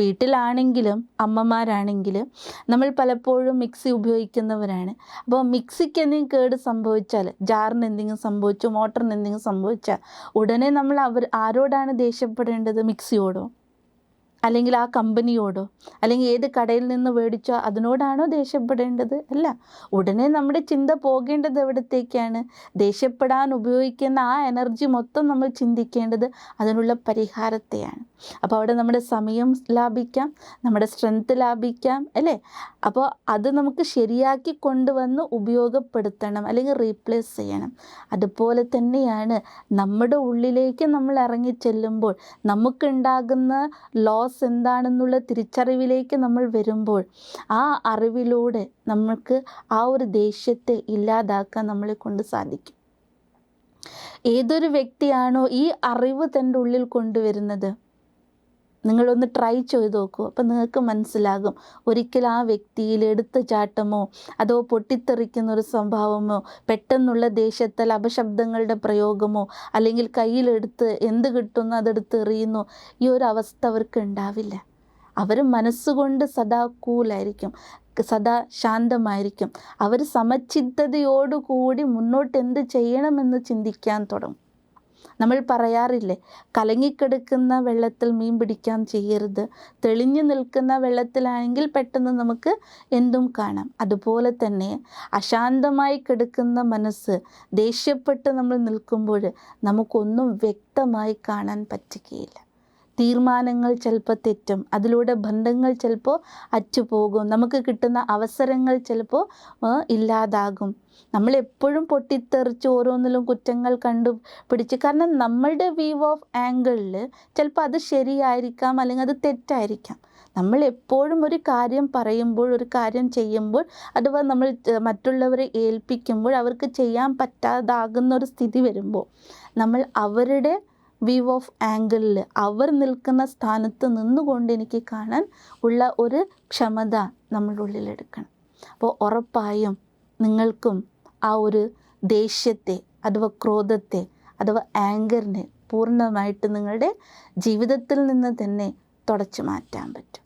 വീട്ടിലാണെങ്കിലും അമ്മമാരാണെങ്കിലും നമ്മൾ പലപ്പോഴും മിക്സി ഉപയോഗിക്കുന്നവരാണ്. അപ്പോൾ മിക്സിക്ക് എന്തെങ്കിലും കേട് സംഭവിച്ചാൽ ജാറിന് എന്തെങ്കിലും സംഭവിച്ചു മോട്ടറിന് എന്തെങ്കിലും സംഭവിച്ചാൽ ഉടനെ നമ്മൾ അവർ ആരോടാണ് ദേഷ്യപ്പെടേണ്ടത് മിക്സിയോടോ? അല്ലെങ്കിൽ ആ കമ്പനിയോടോ അല്ലെങ്കിൽ ഏത് കടയിൽ നിന്ന് മേടിച്ചോ അതിനോടാണോ ദേഷ്യപ്പെടേണ്ടത്? അല്ല. ഉടനെ നമ്മുടെ ചിന്ത പോകേണ്ടത് എവിടത്തേക്കാണ്? ദേഷ്യപ്പെടാൻ ഉപയോഗിക്കുന്ന ആ എനർജി മൊത്തം നമ്മൾ ചിന്തിക്കേണ്ടത് അതിനുള്ള പരിഹാരത്തെയാണ്. അപ്പോൾ അവിടെ നമ്മുടെ സമയം ലാഭിക്കാം നമ്മുടെ സ്ട്രെങ്ത് ലാഭിക്കാം അല്ലേ? അപ്പോൾ അത് നമുക്ക് ശരിയാക്കി കൊണ്ടുവന്ന് ഉപയോഗപ്പെടുത്തണം അല്ലെങ്കിൽ റീപ്ലേസ് ചെയ്യണം. അതുപോലെ തന്നെയാണ് നമ്മുടെ ഉള്ളിലേക്ക് നമ്മൾ ഇറങ്ങി ചെല്ലുമ്പോൾ നമുക്കുണ്ടാകുന്ന ലോസ് എന്താണെന്നുള്ള തിരിച്ചറിവിലേക്ക് നമ്മൾ വരുമ്പോൾ ആ അറിവിലൂടെ നമ്മൾക്ക് ആ ഒരു ദേഷ്യത്തെ ഇല്ലാതാക്കാൻ നമ്മളെ കൊണ്ട് സാധിക്കും. ഏതൊരു വ്യക്തിയാണോ ഈ അറിവ് തന്റെ ഉള്ളിൽ കൊണ്ടുവരുന്നത്? നിങ്ങളൊന്ന് ട്രൈ ചെയ്ത് നോക്കൂ. അപ്പം നിങ്ങൾക്ക് മനസ്സിലാകും. ഒരിക്കലും ആ വ്യക്തിയിൽ എടുത്ത ചാട്ടമോ അതോ പൊട്ടിത്തെറിക്കുന്ന ഒരു സ്വഭാവമോ പെട്ടെന്നുള്ള ദേഷ്യത്തിൽ അപശബ്ദങ്ങളുടെ പ്രയോഗമോ അല്ലെങ്കിൽ കയ്യിലെടുത്ത് എന്ത് കിട്ടുന്നു അതെടുത്ത് എറിയുന്നു ഈ ഒരു അവസ്ഥ അവർക്ക് ഉണ്ടാവില്ല. അവർ മനസ്സുകൊണ്ട് സദാ കൂലായിരിക്കും സദാ ശാന്തമായിരിക്കും. അവർ സമചിത്തതയോടുകൂടി മുന്നോട്ട് എന്ത് ചെയ്യണമെന്ന് ചിന്തിക്കാൻ തുടങ്ങും. നമ്മൾ പറയാറില്ലേ കലങ്ങിക്കിടക്കുന്ന വെള്ളത്തിൽ മീൻ പിടിക്കാൻ ചെയ്യരുത്. തെളിഞ്ഞു നിൽക്കുന്ന വെള്ളത്തിലാണെങ്കിൽ പെട്ടെന്ന് നമുക്ക് എന്തും കാണാം. അതുപോലെ തന്നെ അശാന്തമായി കിടക്കുന്ന മനസ്സ് ദേഷ്യപ്പെട്ട് നമ്മൾ നിൽക്കുമ്പോൾ നമുക്കൊന്നും വ്യക്തമായി കാണാൻ പറ്റുകയില്ല. തീരുമാനങ്ങൾ ചിലപ്പോൾ തെറ്റും. അതിലൂടെ ബന്ധങ്ങൾ ചിലപ്പോൾ അറ്റുപോകും. നമുക്ക് കിട്ടുന്ന അവസരങ്ങൾ ചിലപ്പോൾ ഇല്ലാതാകും. നമ്മൾ എപ്പോഴും പൊട്ടിത്തെറിച്ച് ഓരോന്നിലും കുറ്റങ്ങൾ കണ്ടു പിടിച്ച് കാരണം നമ്മളുടെ വ്യൂ ഓഫ് ആംഗിളിൽ ചിലപ്പോൾ അത് ശരിയായിരിക്കാം അല്ലെങ്കിൽ അത് തെറ്റായിരിക്കാം. നമ്മൾ എപ്പോഴും ഒരു കാര്യം പറയുമ്പോൾ ഒരു കാര്യം ചെയ്യുമ്പോൾ അഥവാ നമ്മൾ മറ്റുള്ളവരെ ഏൽപ്പിക്കുമ്പോൾ അവർക്ക് ചെയ്യാൻ പറ്റാതാകുന്ന ഒരു സ്ഥിതി വരുമ്പോൾ നമ്മൾ അവരുടെ വ്യൂ ഓഫ് ആംഗിളിൽ അവർ നിൽക്കുന്ന സ്ഥാനത്ത് നിന്നുകൊണ്ട് എനിക്ക് കാണാൻ ഉള്ള ഒരു ക്ഷമത നമ്മളുടെ ഉള്ളിലെടുക്കണം അപ്പോൾ ഉറപ്പായും നിങ്ങൾക്കും ആ ഒരു ദേഷ്യത്തെ അഥവാ ക്രോധത്തെ അഥവാ ആങ്കറിനെ പൂർണമായിട്ട് നിങ്ങളുടെ ജീവിതത്തിൽ നിന്ന് തന്നെ തുടച്ചു മാറ്റാൻ പറ്റും.